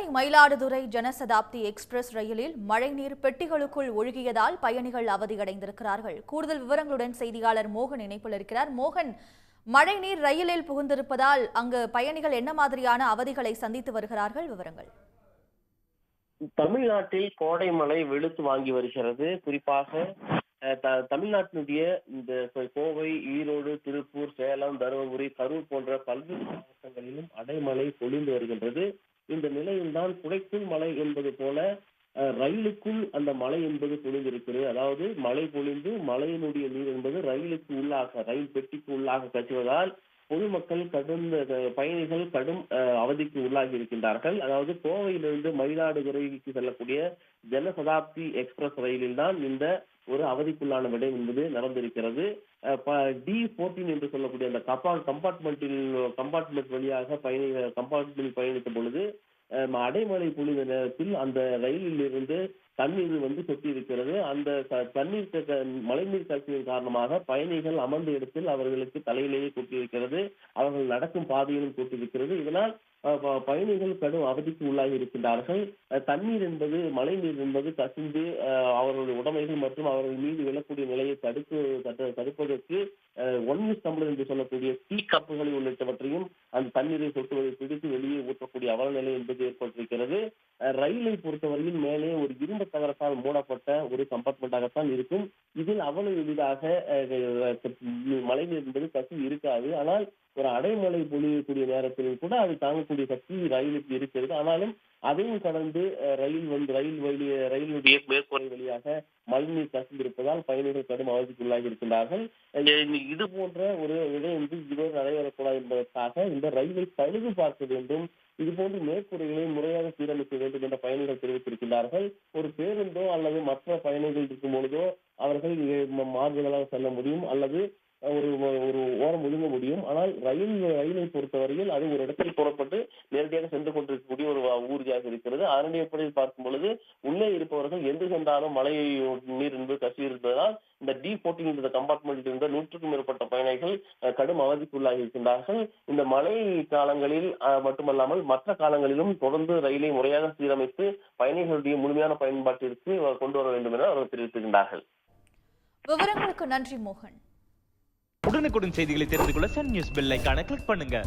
Chennai Mayiladuthurai Janshatabdi express ரயிலில் மழைநீர் பெட்டிகளுக்குள் ஒழுகியதால் பயணிகள் அவதியடைந்திருக்கிறார்கள். கூடுதல் விவரங்களுடன் செய்தியாளர் மோகன் இணைப்பில் இருக்கிறார். மோகன் மழைநீர் ரயிலில் புகுந்திருப்பதால் அங்கு பயணிகள் என்ன மாதிரியான அவதிகளை சந்தித்து வருகிறார்கள்? விவரங்கள். தமிழ்நாட்டில் கோடை மழை வெளுத்து வாங்கி வருகிறது. குறிப்பாக தமிழ்நாட்டினுடைய இந்த கோவை ஈரோடு திருப்பூர் சேலம் தருமபுரி கரூர் போன்ற பல்வேறு மாவட்டங்களிலும் அடைமழை பொழிந்து வருகின்றது. இந்த நிலையில்தான் குடைக்குள் மழை என்பது போல அஹ், ரயிலுக்குள் அந்த மழை என்பது பொழிந்திருக்கிறது. அதாவது மழை பொழிந்து மழையினுடைய நீர் என்பது ரயிலுக்கு உள்ளாக ரயில் பெட்டிக்கு உள்ளாக கட்டுவதால் பொதுமக்கள் கடும் பயணிகள் கடும் அவதிக்கு உள்ளாகி இருக்கின்றார்கள். அதாவது கோவையிலிருந்து மயிலாடுதுறைக்கு செல்லக்கூடிய ஜனசதாப்தி எக்ஸ்பிரஸ் ரயிலில் தான் இந்த ஒரு அவதிக்குள்ளான விடயம் என்பது நடந்திருக்கிறது. டி போர்டீன் என்று சொல்லக்கூடிய அந்த கப்பா- கம்பார்ட்மெண்ட்டில் கம்பார்ட்மெண்ட் வழியாக பயணி கம்பார்ட்மெண்ட் பயணித்த பொழுது அஹ், அடைமழை பொழிந்த நேரத்தில் அந்த ரயிலில் இருந்து தண்ணீர் வந்து சொட்டி இருக்கிறது அந்த தண்ணீர் மழைநீர் கசிவின் காரணமாக பயணிகள் அமர்ந்த இடத்தில் அவர்களுக்கு தலையிலேயே கூட்டியிருக்கிறது. அவர்கள் நடக்கும் பாதையிலும் கொட்டியிருக்கிறது. இதனால் பயணிகள் கடும் அவதிக்கு உள்ளாகி இருக்கின்றார்கள். தண்ணீர் என்பது மழை நீர் என்பது கசிந்து அவர்களுடைய உடைமைகள் மற்றும் அவர்கள் மீது விழக்கூடிய நிலையை தடுப்பு தடுப்பதற்கு ஒன் யூஸ் டம்ளர் என்று சொல்லக்கூடிய டீ கப்புகளை உள்ளிட்டவற்றையும் அந்த தண்ணீரை சொட்டுவதை பிடித்து வெளியே ஊற்றக்கூடிய அவலநிலை என்பது ஏற்பட்டிருக்கிறது. ரயிலை பொறுத்தவரையில் மேலே ஒரு இரும்பு தகரத்தால் மூடப்பட்ட ஒரு கம்பார்ட்மெண்டாகத்தான் இருக்கும். இதில் அவ்வளவு எளிதாக மலை மழைநீர் என்பது கசிவு இருக்காது. ஆனால் ஒரு அடைமழை பொழியக்கூடிய நேரத்திலும் கூட அது தாங்கக்கூடிய சக்தி ரயிலுக்கு இருக்கிறது. ஆனாலும் அதையும் கடந்து ரயில் வந்து ரயில் வழி ரயிலுடைய மேற்கூரை வழியாக மழைநீர் கசிந்திருப்பதால் பயணிகள் கடும் அவதிக்குள்ளாகி இருக்கின்றார்கள். இது போன்ற ஒரு நடைபெறக்கூடாது என்பதற்காக இந்த ரயிலை பழுது பார்க்க வேண்டும். இது போன்ற மேற்கூரைகளை முறையாக சீரமைக்க வேண்டும் என்ற பயணிகள் தெரிவித்திருக்கிறார்கள். ஒரு பேருந்தோ அல்லது மற்ற பயணிகள் இருக்கும் பொழுதோ அவர்கள் மாறுதலாக செல்ல முடியும் அல்லது ஒரு ஒரு ஓரம் ஒதுங்க முடியும். ஆனால் ரயில் ரயிலை பொறுத்தவரையில் அது ஒரு இடத்தில் புறப்பட்டு நேரடியாக சென்று கொண்டிருக்கக்கூடிய ஊர்தியாக இருக்கிறது. அதனுடைய அடிப்படையில் பார்க்கும் பொழுது உள்ளே இருப்பவர்கள் எங்கு சென்றாலும் மழை நீர் என்பது கசி இருப்பதால் இந்த டி போர்ட்டிங் இந்த கம்பார்ட்மெண்டில் இருந்த நூற்றுக்கும் மேற்பட்ட பயணிகள் கடும் அவதிக்குள்ளாகி இருக்கின்றார்கள். இந்த மழை காலங்களில் மட்டுமல்லாமல் மற்ற காலங்களிலும் தொடர்ந்து ரயிலை முறையாக சீரமைத்து பயணிகளுடைய முழுமையான பயன்பாட்டிற்கு கொண்டு வர வேண்டும் என அவர்கள் தெரிவித்திருக்கின்றார்கள். விவரங்களுக்கு நன்றி மோகன். உடனுக்குடன் செய்திகளை தெரிந்து கொள்ள சன் நியூஸ் பெல் ஐகானை கிளிக் பண்ணுங்க.